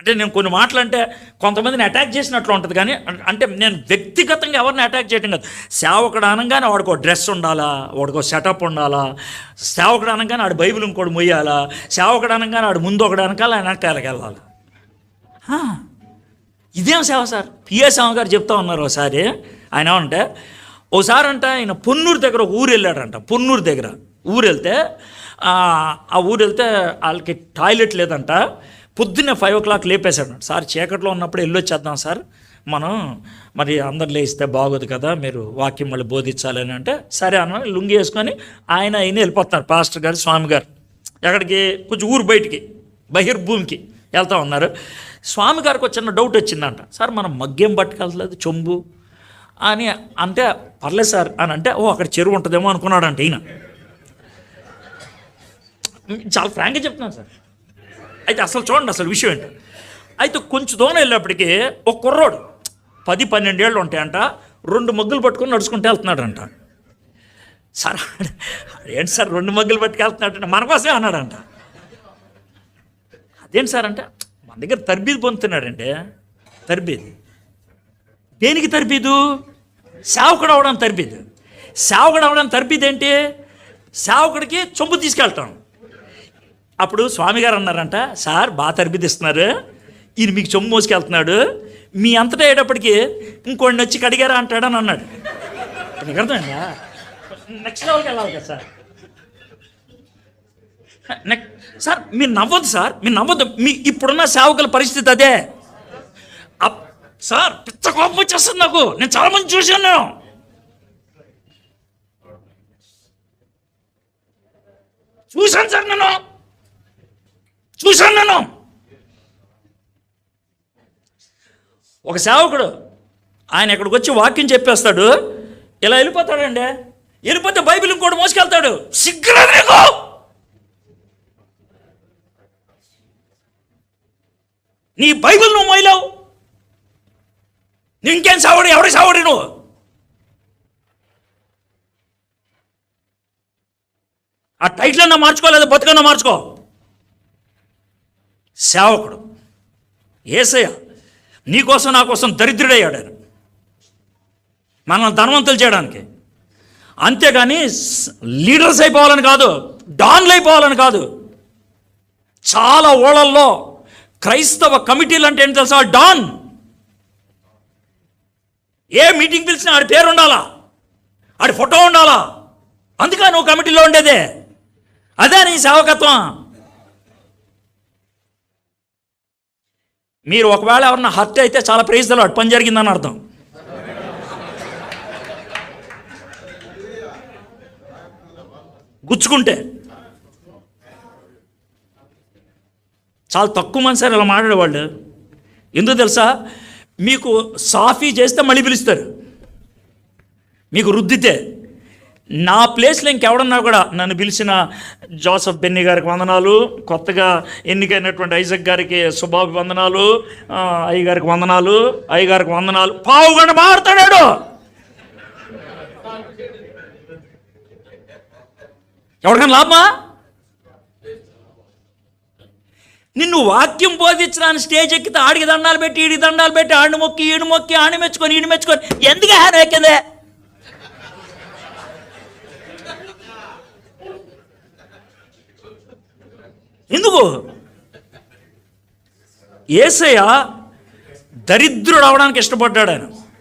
అంటే నేను కొన్ని మాటలు అంటే కొంతమందిని అటాక్ చేసినట్లు ఉంటుంది కానీ అంటే నేను వ్యక్తిగతంగా ఎవరిని అటాక్ చేయడం కాదు. సేవకుడు అనగానే వాడికి ఒక డ్రెస్ ఉండాలా వాడికి ఒక సెటప్ ఉండాలా సేవకుడు అనగానే ఆడు బైబిల్ ఇంకోటి మొయ్యాలా సేవకుడు అనగానే ఆడు ముందు ఒకటి అనకాల ఆయన వెనకాలకి వెళ్ళాలి ఇదేం సేవ సార్? పిఏ సేవ గారు చెప్తా ఉన్నారు ఒకసారి. ఆయన ఏమంటే ఓసారి అంట ఆయన పొన్నూరు దగ్గర ఒక ఊరు వెళ్ళాడంట పొన్నూరు దగ్గర. ఊరు వెళ్తే ఆ ఊరు వెళ్తే వాళ్ళకి టాయిలెట్ లేదంట. పొద్దున్నే ఫైవ్ ఓ క్లాక్ లేపేశాడు. సార్ చీకట్లో ఉన్నప్పుడు వెళ్ళొచ్చేద్దాం సార్. మనం మరి అందరు లేస్తే బాగోదు కదా మీరు వాక్యం మళ్ళీ బోధించాలని అంటే సరే అన్న లుంగి వేసుకొని ఆయన ఆయన వెళ్ళిపోతున్నారు పాస్టర్ గారు స్వామి గారు. ఎక్కడికి? కొంచెం ఊరు బయటికి బహిర్భూమికి వెళ్తా ఉన్నారు. స్వామి గారికి ఒక చిన్న డౌట్ వచ్చిందంట. సార్ మనం మగ్గేం పట్టుకెళ్ళలేదు చొంబు? అని అంటే పర్లేదు సార్ అని అంటే ఓ అక్కడ చెరువు ఉంటుందేమో అనుకున్నాడంట ఈయన. చాలా ఫ్రాంక్గా చెప్తున్నాను సార్. అయితే అసలు చూడండి అసలు విషయం ఏంటి? అయితే కొంచెం దూరం వెళ్ళేప్పటికీ ఒక కుర్రోడు పది పన్నెండేళ్ళు ఉంటాయంట రెండు మగ్గులు పట్టుకొని నడుచుకుంటూ వెళ్తున్నాడంట. సార్ ఏంటి సార్ రెండు మగ్గులు పట్టుకెళ్తున్నాడంట మన కోసమే అన్నాడంట. అదేంటి సార్ అంటే మన దగ్గర తర్బీదు పొందుతున్నాడంటే తర్బీదు. దేనికి తర్బీదు? సేవకుడు అవడం తర్బీదు. సేవకుడు అవడం తర్బీదు ఏంటి? సేవకుడికి చొంపు తీసుకెళ్తాను అప్పుడు స్వామి గారు అన్నారంట సార్ బాగా తరిపిదిస్తున్నారు. ఈయన మీకు చెమ్ము మోసుకెళ్తున్నాడు. మీ అంతటా అయ్యేటప్పటికి ఇంకోడిని వచ్చి కడిగారా అంటాడని అన్నాడు. నీకు అర్థమైందా? నెక్స్ట్ లెవెల్కి వెళ్ళాలి కదా సార్. నెక్ సార్ మీరు నవ్వద్దు సార్ మీరు నవ్వద్దు. మీ ఇప్పుడున్న సేవకుల పరిస్థితి అదే. అప్- సార్ పిచ్చ కోపం వచ్చేస్తుంది నాకు. నేను చాలా మంది చూశాను నేను. చూశాను సార్ నేను. చూశాను నేను ఒక సేవకుడు ఆయన ఇక్కడికి వచ్చి వాక్యం చెప్పేస్తాడు. ఇలా వెళ్ళిపోతాడండి. వెళ్ళిపోతే బైబిల్ ఇంకోటి మోసుకెళ్తాడు. సిగ్గులేదు నీకు? నీ బైబిల్ నువ్వు మోయలేవు. నీ ఇంకేం సావడి? ఎవడి సావడి నువ్వు? ఆ టైటిల్ అన్నా మార్చుకోలేదు బతుకన్నా మార్చుకో? సేవకుడు. ఏసయ్య నీకోసం నా కోసం దరిద్రుడయ్యాడు ఆయన. మనల్ని ధనవంతులు చేయడానికి. అంతేగాని లీడర్స్ అయిపోవాలని కాదు డాన్లు అయిపోవాలని కాదు. చాలా ఓళ్ళల్లో క్రైస్తవ కమిటీలు అంటే ఏంటి తెలుసా? డాన్. ఏ మీటింగ్ పిలిచినా ఆడి పేరు ఉండాలా? ఆడి ఫోటో ఉండాలా? అందుకే నువ్వు కమిటీలో ఉండేదే. అదే నీ సేవకత్వం. మీరు ఒకవేళ ఎవరన్నా హర్ట్ అయితే చాలా ప్రేజ్దలు అటు పని జరిగిందని అర్థం. గుచ్చుకుంటే. చాలా తక్కువ మంది సార్ ఇలా మాట్లాడేవాళ్ళు. ఎందుకు తెలుసా? మీకు సాఫీ చేస్తే మళ్ళీ పిలుస్తారు. మీకు రుద్దితే. నా ప్లేస్లో ఇంకెవడన్నా కూడా నన్ను పిలిచిన జోసఫ్ బెన్నీ గారికి వందనాలు కొత్తగా ఎన్నికైనటువంటి ఐజక్ గారికి సుబాబు వందనాలు అయ్య గారికి వందనాలు అయ్య గారికి వందనాలు. పావు గంట మారుతాడాడు ఎవరికైనా లాభమా? నిన్ను వాక్యం బోధించడానికి స్టేజ్ ఎక్కితే ఆడికి దండాలు పెట్టి ఈడికి దండాలు పెట్టి ఆడిని మొక్కి ఈడు మొక్కి ఆడిని మెచ్చుకొని ఈడు మెచ్చుకొని ఎందుకు హాని ఎక్కదే? ఎందుకు? ఏసయ్య దరిద్రుడు అవడానికి ఇష్టపడ్డాడు ఆయన.